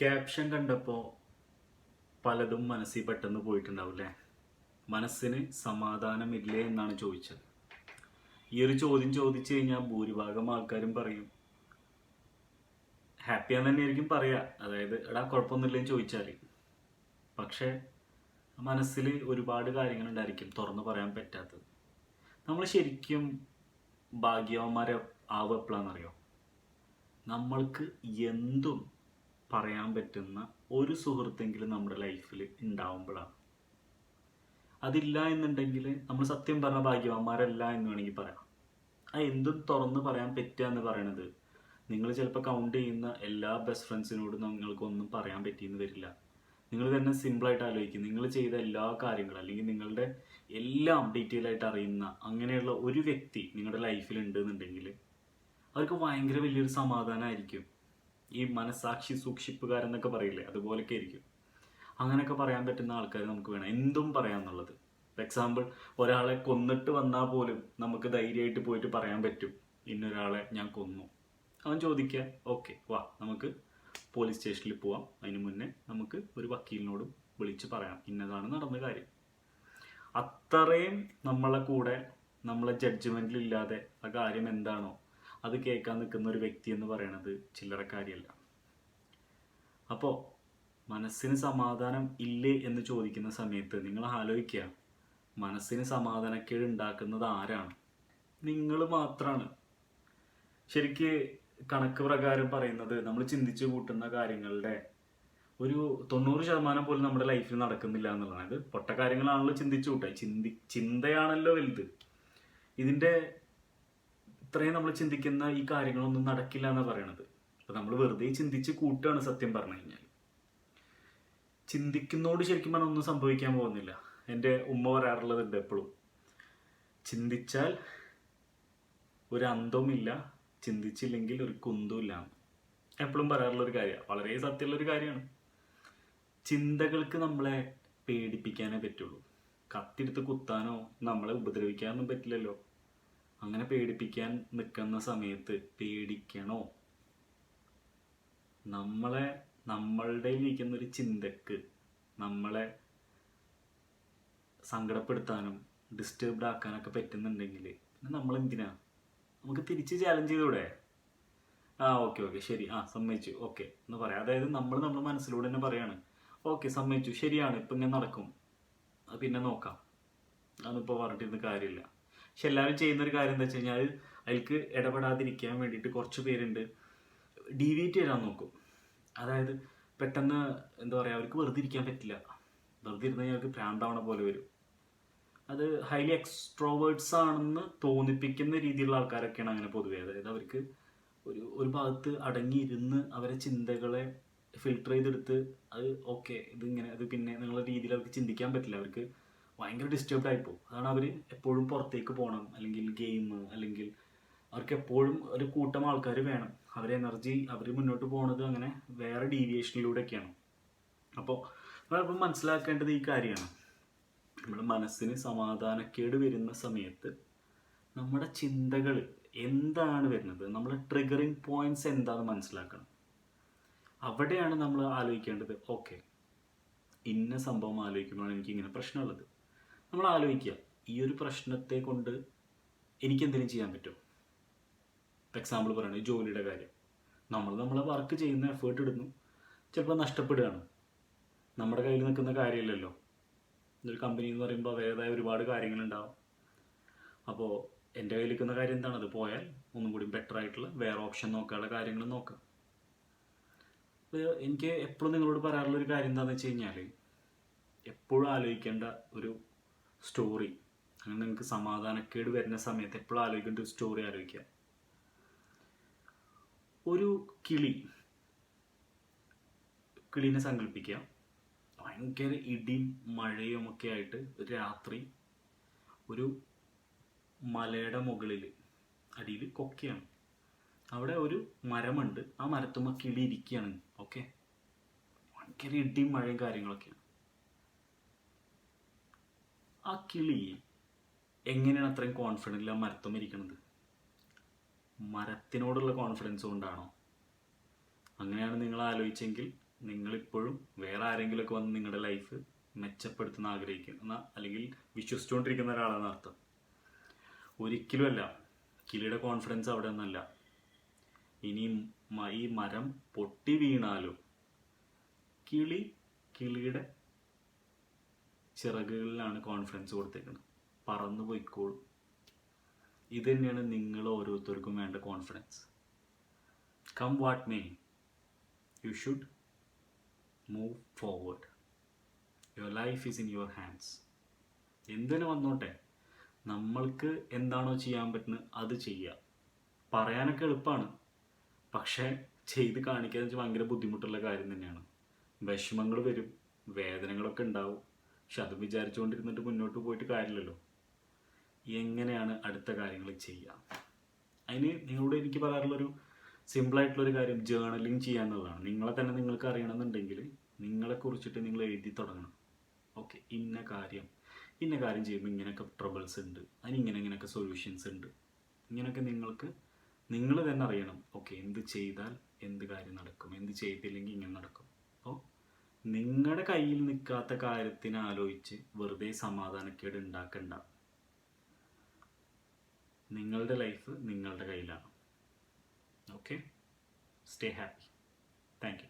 Caption കണ്ടപ്പോൾ പലതും മനസ്സിൽ പെട്ടെന്ന് പോയിട്ടുണ്ടാവില്ലേ? മനസ്സിന് സമാധാനമില്ലേ എന്നാണ് ചോദിച്ചത്. ഈ ഒരു ചോദ്യം ചോദിച്ചു കഴിഞ്ഞാൽ ഭൂരിഭാഗം ആൾക്കാരും പറയും ഹാപ്പിയാന്ന് തന്നെ ആയിരിക്കും പറയാ. അതായത് എടാ കുഴപ്പമൊന്നുമില്ലെന്ന് ചോദിച്ചാൽ പക്ഷേ മനസ്സിൽ ഒരുപാട് കാര്യങ്ങളുണ്ടായിരിക്കും തുറന്നു പറയാൻ പറ്റാത്തത്. നമ്മൾ ശരിക്കും ഭാഗ്യവന്മാരെ ആവുക എപ്പോഴാണെന്നറിയോ? നമ്മൾക്ക് എന്തും പറയാൻ പറ്റുന്ന ഒരു സുഹൃത്തെങ്കിലും നമ്മുടെ ലൈഫിൽ ഉണ്ടാവുമ്പോഴാണ് അതില്ല എന്നുണ്ടെങ്കിൽ നമ്മൾ സത്യം പറഞ്ഞ ഭാഗ്യവാന്മാരല്ല എന്ന് വേണമെങ്കിൽ പറയാം. ആ എന്തും തുറന്ന് പറയാൻ പറ്റുക എന്ന് പറയണത് നിങ്ങൾ ചിലപ്പോൾ കൗണ്ട് ചെയ്യുന്ന എല്ലാ ബെസ്റ്റ് ഫ്രണ്ട്സിനോടും നിങ്ങൾക്കൊന്നും പറയാൻ പറ്റിയെന്ന് വരില്ല. നിങ്ങൾ തന്നെ സിമ്പിളായിട്ട് ആലോചിക്കും. നിങ്ങൾ ചെയ്ത എല്ലാ കാര്യങ്ങളും അല്ലെങ്കിൽ നിങ്ങളുടെ എല്ലാം ഡീറ്റെയിൽ ആയിട്ട് അറിയുന്ന അങ്ങനെയുള്ള ഒരു വ്യക്തി നിങ്ങളുടെ ലൈഫിൽ ഉണ്ട് എന്നുണ്ടെങ്കിൽ അവർക്ക് ഭയങ്കര വലിയൊരു സമാധാനമായിരിക്കും ഈ മനസാക്ഷി സൂക്ഷിപ്പുകാരെന്നൊക്കെ പറയില്ലേ? അതുപോലൊക്കെ ആയിരിക്കും. അങ്ങനെയൊക്കെ പറയാൻ പറ്റുന്ന ആൾക്കാർ നമുക്ക് വേണം. എന്തും പറയാന്നുള്ളത്. ഫോർ എക്സാമ്പിൾ ഒരാളെ കൊന്നിട്ട് വന്നാൽ പോലും നമുക്ക് ധൈര്യമായിട്ട് പോയിട്ട് പറയാൻ പറ്റും. ഇന്നൊരാളെ ഞാൻ കൊന്നു. അവൻ ചോദിക്കുക ഓക്കെ വാ നമുക്ക് പോലീസ് സ്റ്റേഷനിൽ പോവാം. അതിന് മുന്നേ നമുക്ക് ഒരു വക്കീലിനോടും വിളിച്ച് പറയാം. ഇന്നതാണ് നടന്ന കാര്യം. അത്രയും നമ്മളെ കൂടെ നമ്മളെ ജഡ്ജ്മെന്റിൽ ഇല്ലാതെ ആ കാര്യം എന്താണോ അത് കേൾക്കാൻ നിൽക്കുന്ന ഒരു വ്യക്തി എന്ന് പറയുന്നത് ചില്ലറ കാര്യമല്ല അപ്പോൾ മനസ്സിന് സമാധാനം ഇല്ലേ എന്ന് ചോദിക്കുന്ന സമയത്ത് നിങ്ങൾ ആലോചിക്കുക മനസ്സിന് സമാധാനക്കേട് ഉണ്ടാക്കുന്നത് ആരാണ്? നിങ്ങൾ മാത്രമാണ് ശരിക്ക് കണക്ക് പ്രകാരം പറയുന്നത് നമ്മൾ ചിന്തിച്ചു കൂട്ടുന്ന കാര്യങ്ങളുടെ ഒരു തൊണ്ണൂറ് ശതമാനം പോലും നമ്മുടെ ലൈഫിൽ നടക്കുന്നില്ല എന്നുള്ളതാണ്. ഇത് പൊട്ട കാര്യങ്ങളാണല്ലോ ചിന്തിച്ചു കൂട്ടുക. ചിന്തി ചിന്തയാണല്ലോ വലുത്. ഇതിന്റെ ഇത്രയും നമ്മൾ ചിന്തിക്കുന്ന ഈ കാര്യങ്ങളൊന്നും നടക്കില്ല എന്നാണ് പറയണത്. അപ്പൊ നമ്മൾ വെറുതെ ചിന്തിച്ച് കൂട്ടുകയാണ് സത്യം പറഞ്ഞു കഴിഞ്ഞാൽ ചിന്തിക്കുന്നോട് ശരിക്കും പറഞ്ഞാൽ ഒന്നും സംഭവിക്കാൻ പോകുന്നില്ല. എന്റെ ഉമ്മ പറയാറുള്ളതുണ്ട് എപ്പോഴും ചിന്തിച്ചാൽ ഒരു അന്തവുമില്ല ചിന്തിച്ചില്ലെങ്കിൽ ഒരു കുന്തവുമില്ല എപ്പോഴും പറയാറുള്ളൊരു കാര്യമാണ് വളരെ സത്യമുള്ളൊരു കാര്യമാണ്. ചിന്തകൾക്ക് നമ്മളെ പേടിപ്പിക്കാനേ പറ്റുള്ളൂ. കത്തിയെടുത്ത് കുത്താനോ നമ്മളെ ഉപദ്രവിക്കാനൊന്നും പറ്റില്ലല്ലോ. അങ്ങനെ പേടിപ്പിക്കാൻ നിൽക്കുന്ന സമയത്ത് പേടിക്കണോ? നമ്മളെ നമ്മളുടെ ഇരിക്കുന്ന ഒരു ചിന്തക്ക് നമ്മളെ സങ്കടപ്പെടുത്താനും ഡിസ്റ്റർബ്ഡ് ആക്കാനൊക്കെ പറ്റുന്നുണ്ടെങ്കിൽ പിന്നെ നമ്മൾ എന്തിനാ നമുക്ക് തിരിച്ച് ചാലഞ്ച് ചെയ്തൂടെ? ആ ഓക്കെ ഓക്കെ ശരി. ആ സമ്മതിച്ചു. ഓക്കെ എന്ന് പറയാം. അതായത് നമ്മൾ നമ്മുടെ മനസ്സിലൂടെ തന്നെ പറയാണ്. ഓക്കെ സമ്മതിച്ചു. ശരിയാണ്. ഇപ്പം ഇങ്ങനെ നടക്കും. അത് പിന്നെ നോക്കാം. അതിപ്പോൾ പറഞ്ഞിട്ടിരുന്ന കാര്യമില്ല. പക്ഷെ എല്ലാവരും ചെയ്യുന്ന ഒരു കാര്യം എന്താ വെച്ച് കഴിഞ്ഞാൽ അതിൽക്ക് ഇടപെടാതിരിക്കാൻ വേണ്ടിയിട്ട് കുറച്ച് പേരുണ്ട്. ഡീവിയേറ്റ് ചെയ്യാൻ നോക്കും. അതായത് പെട്ടെന്ന് എന്താ പറയുക അവർക്ക് വെറുതെ ഇരിക്കാൻ പറ്റില്ല. വെറുതെ ഇരുന്ന് അവർക്ക് പ്രാന്താവണ പോലെ വരും. അത് ഹൈലി എക്സ്ട്രോവേർട്സ് ആണെന്ന് തോന്നിപ്പിക്കുന്ന രീതിയിലുള്ള ആൾക്കാരൊക്കെയാണ് അങ്ങനെ പൊതുവേ. അതായത് അവർക്ക് ഒരു ഒരു ഭാഗത്ത് അടങ്ങിയിരുന്ന് അവരെ ചിന്തകളെ ഫിൽട്ടർ ചെയ്തെടുത്ത് അത് ഓക്കെ ഇതിങ്ങനെ അത് പിന്നെ എന്നുള്ള രീതിയിൽ അവർക്ക് ചിന്തിക്കാൻ പറ്റില്ല. അവർക്ക് ഭയങ്കര ഡിസ്റ്റർബ്ഡ് ആയിപ്പോവും അതാണ് അവർ എപ്പോഴും പുറത്തേക്ക് പോകണം അല്ലെങ്കിൽ ഗെയിം അല്ലെങ്കിൽ അവർക്ക് എപ്പോഴും ഒരു കൂട്ടം ആൾക്കാർ വേണം. അവരെ എനർജി അവർ മുന്നോട്ട് പോകുന്നത് അങ്ങനെ വേറെ ഡീവിയേഷനിലൂടെയൊക്കെയാണ് അപ്പോൾ നമ്മളിപ്പം മനസ്സിലാക്കേണ്ടത് ഈ കാര്യമാണ്. നമ്മുടെ മനസ്സിന് സമാധാനക്കേട് വരുന്ന സമയത്ത് നമ്മുടെ ചിന്തകൾ എന്താണ് വരുന്നത്? നമ്മുടെ ട്രിഗറിങ് പോയിന്റ്സ് എന്താണെന്ന് മനസ്സിലാക്കണം. അവിടെയാണ് നമ്മൾ ആലോചിക്കേണ്ടത്. ഓക്കെ ഇന്ന സംഭവം ആലോചിക്കുമ്പോഴാണ് എനിക്ക് ഇങ്ങനെ പ്രശ്നമുള്ളത്. നമ്മൾ ആലോചിക്കുക. ഈ ഒരു പ്രശ്നത്തെ കൊണ്ട് എനിക്ക് എന്തെങ്കിലും ചെയ്യാൻ പറ്റും എക്സാമ്പിൾ പറയുന്നത് ജോലിയുടെ കാര്യം. നമ്മൾ നമ്മളെ വർക്ക് ചെയ്യുന്ന എഫേർട്ട് ഇടുന്നു. ചിലപ്പോൾ നഷ്ടപ്പെടുകയാണ്. നമ്മുടെ കയ്യിൽ നിൽക്കുന്ന കാര്യമില്ലല്ലോ. ഒരു കമ്പനി എന്ന് പറയുമ്പോൾ അവരുടേതായ ഒരുപാട് കാര്യങ്ങളുണ്ടാവും. അപ്പോൾ എന്റെ കയ്യിൽ നിൽക്കുന്ന കാര്യം എന്താണ്? അത് പോയാൽ ഒന്നും കൂടി ബെറ്റർ ആയിട്ടുള്ള വേറെ ഓപ്ഷൻ നോക്കാനുള്ള കാര്യങ്ങൾ നോക്കാം എനിക്ക് എപ്പോഴും നിങ്ങളോട് പറയാനുള്ള ഒരു കാര്യം എന്താണെന്ന് വെച്ച് കഴിഞ്ഞാൽ എപ്പോഴും ആലോചിക്കേണ്ട ഒരു സ്റ്റോറി അങ്ങനെ നിങ്ങൾക്ക് സമാധാനക്കേട് വരുന്ന സമയത്ത് എപ്പോഴും ആലോചിക്കേണ്ട ഒരു സ്റ്റോറി ആലോചിക്കുക. ഒരു കിളി. കിളിനെ സങ്കല്പിക്കുക. ഭയങ്കര ഇടിയും മഴയും ഒക്കെ ആയിട്ട് രാത്രി ഒരു മലയുടെ മുകളിൽ അടിയിൽ കൊക്കയാണ്. അവിടെ ഒരു മരമുണ്ട്. ആ മരത്തുമ്മ കിളി ഇരിക്കുകയാണ്. ഓക്കെ ഭയങ്കര ഇടിയും മഴയും കാര്യങ്ങളൊക്കെയാണ്. ആ കിളി എങ്ങനെയാണ് അത്രയും കോൺഫിഡന്റിൽ ആ മരത്തും ഇരിക്കുന്നത് മരത്തിനോടുള്ള കോൺഫിഡൻസ് കൊണ്ടാണോ? അങ്ങനെയാണ് നിങ്ങൾ ആലോചിച്ചെങ്കിൽ നിങ്ങളിപ്പോഴും വേറെ ആരെങ്കിലുമൊക്കെ വന്ന് നിങ്ങളുടെ ലൈഫ് മെച്ചപ്പെടുത്തുന്ന ആഗ്രഹിക്കുന്ന അല്ലെങ്കിൽ വിശ്വസിച്ചുകൊണ്ടിരിക്കുന്ന ഒരാളാണ് അർത്ഥം. ഒരിക്കലുമല്ല കിളിയുടെ കോൺഫിഡൻസ് അവിടെ ഒന്നല്ല. ഇനി ഈ മരം പൊട്ടി വീണാലും കിളി കിളിയുടെ ചിറകുകളിലാണ് കോൺഫിഡൻസ് കൊടുത്തേക്കുന്നത് പറന്നു പോയിക്കോളും. ഇത് തന്നെയാണ് നിങ്ങൾ ഓരോരുത്തർക്കും വേണ്ട confidence come what may you should move forward your life is in your hands എന്തിനു വന്നോട്ടെ? നമ്മൾക്ക് എന്താണോ ചെയ്യാൻ പറ്റുന്നത് അത് ചെയ്യുക. പറയാനൊക്കെ എളുപ്പമാണ് പക്ഷേ ചെയ്ത് കാണിക്കുക വെച്ചാൽ ഭയങ്കര ബുദ്ധിമുട്ടുള്ള കാര്യം തന്നെയാണ്. വിഷമങ്ങൾ വരും. വേദനകളൊക്കെ ഉണ്ടാവും. പക്ഷെ അത് വിചാരിച്ചുകൊണ്ടിരുന്നിട്ട് മുന്നോട്ട് പോയിട്ട് കാര്യമില്ലല്ലോ. എങ്ങനെയാണ് അടുത്ത കാര്യങ്ങൾ ചെയ്യുക അതിന് നിങ്ങളോട് എനിക്ക് പറയാറുള്ളൊരു സിമ്പിളായിട്ടുള്ളൊരു കാര്യം ജേർണലിങ് ചെയ്യുക എന്നുള്ളതാണ് നിങ്ങളെ തന്നെ നിങ്ങൾക്ക് അറിയണമെന്നുണ്ടെങ്കിൽ നിങ്ങളെ കുറിച്ചിട്ട് നിങ്ങൾ എഴുതി തുടങ്ങണം. ഓക്കെ ഇന്ന കാര്യം ഇന്ന കാര്യം ചെയ്യുമ്പോൾ ഇങ്ങനെയൊക്കെ ട്രബിൾസ് ഉണ്ട് അതിന് ഇങ്ങനെ ഇങ്ങനെയൊക്കെ സൊല്യൂഷൻസ് ഉണ്ട്. ഇങ്ങനെയൊക്കെ നിങ്ങൾക്ക് നിങ്ങൾ തന്നെ അറിയണം. ഓക്കെ എന്ത് ചെയ്താൽ എന്ത് കാര്യം നടക്കും എന്ത് ചെയ്തില്ലെങ്കിൽ ഇങ്ങനെ നടക്കും. നിങ്ങളുടെ കയ്യിൽ നിൽക്കാത്ത കാര്യത്തിന് ആലോചിച്ച് വെറുതെ സമാധാനക്കേട് ഉണ്ടാക്കണ്ട നിങ്ങളുടെ ലൈഫ് നിങ്ങളുടെ കയ്യിലാണ്. Okay stay happy thank